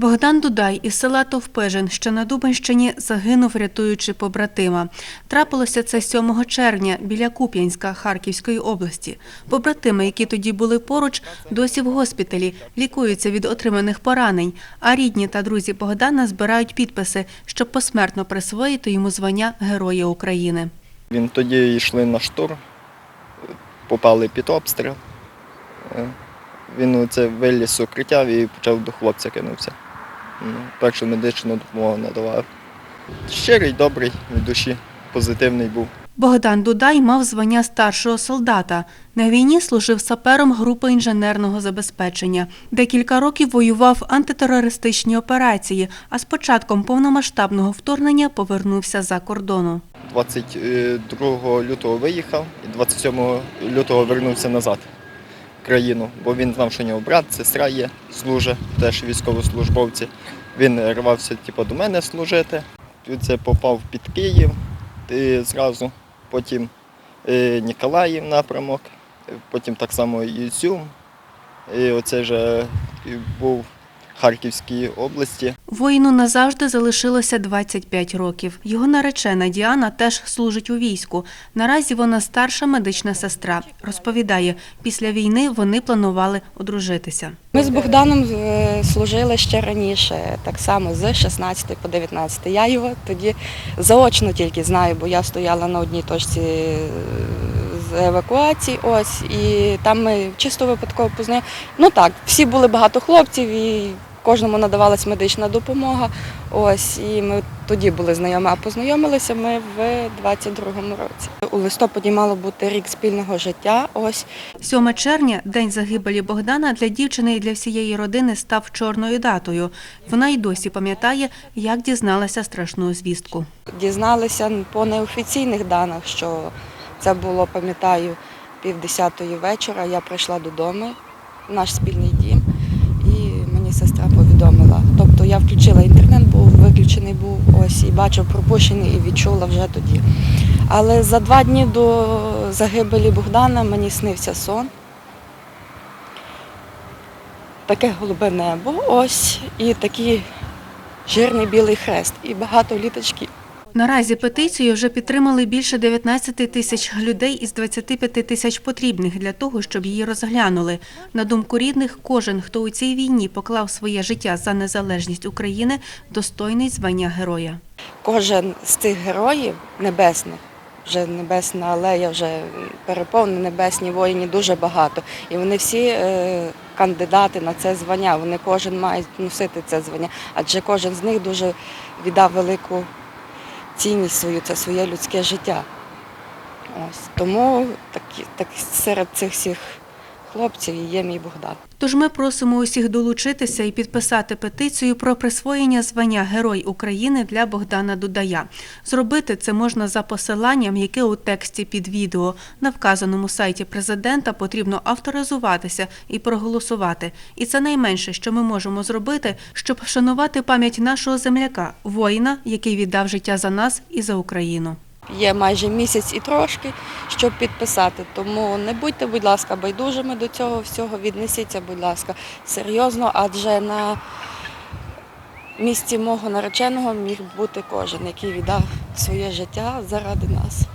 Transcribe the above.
Богдан Дудай із села Товпежин, що на Дубенщині, загинув, рятуючи побратима. Трапилося це 7 червня біля Куп'янська Харківської області. Побратими, які тоді були поруч, досі в госпіталі, лікуються від отриманих поранень, а рідні та друзі Богдана збирають підписи, щоб посмертно присвоїти йому звання Героя України. Він тоді йшли на штурм, попали під обстріл. Е, Він це виліз з укриття і почав до хлопця кинувся. Ну, Першу медичну допомогу надавав. Щирий, добрий від душі, позитивний був. Богдан Дудай мав звання старшого солдата. На війні служив сапером групи інженерного забезпечення. Декілька років воював в антитерористичній операції, а з початком повномасштабного вторгнення повернувся за кордону. 22 лютого виїхав і 27 лютого вернувся назад країну, бо він знав, що у нього брат, сестра є, служить, теж військовослужбовці. Він рвався типу, до мене служити. Тут це попав під Київ і зразу, потім е, Ніколаїв напрямок, потім так само Ізюм. І оце вже був Харківській області. Воїну назавжди залишилося 25 років. Його наречена Діана теж служить у війську. Наразі вона старша медична сестра. Розповідає, після війни вони планували одружитися. Ми з Богданом е, служили ще раніше, так само з 16 по 19. Я його тоді заочно тільки знаю, бо я стояла на одній точці е, з евакуації. Ось і там ми чисто випадково познайомилися. Ну так, всі були багато хлопців і кожному надавалась медична допомога. Ось і ми тоді були знайомі, а познайомилися ми в 22-му році. У листопаді мало бути рік спільного життя. Ось 7 червня, день загибелі Богдана, для дівчини і для всієї родини став чорною датою. Вона й досі пам'ятає, як дізналася страшну звістку. Дізналися по неофіційних даних, що це було, пам'ятаю, півдесятої вечора. Я прийшла додому, наш спільний дім, і мені сестра повідомила. Тобто я включила інтернет, був виключений був ось і бачив пропущений і відчула вже тоді. Але за два дні до загибелі Богдана мені снився сон. Таке голубе небо, ось, і такий жирний білий хрест, і багато літочків. Наразі петицію вже підтримали більше 19 тисяч людей із 25 тисяч потрібних для того, щоб її розглянули. На думку рідних, кожен, хто у цій війні поклав своє життя за незалежність України, достойний звання героя. Кожен з цих героїв небесних, вже небесна алея, вже переповнена небесні воїні дуже багато. І вони всі е, кандидати на це звання. Вони кожен має носити це звання, адже кожен з них дуже віддав велику цінність свою, це своє людське життя. Ось тому так, так, серед цих всіх хлопців і є мій Богдан. Тож ми просимо усіх долучитися і підписати петицію про присвоєння звання Герой України для Богдана Дудая. Зробити це можна за посиланням, яке у тексті під відео. На вказаному сайті президента потрібно авторизуватися і проголосувати. І це найменше, що ми можемо зробити, щоб вшанувати пам'ять нашого земляка, воїна, який віддав життя за нас і за Україну. Є майже місяць і трошки, щоб підписати. Тому не будьте, будь ласка, байдужими до цього всього. Віднесіться, будь ласка, серйозно, адже на місці мого нареченого міг бути кожен, який віддав своє життя заради нас.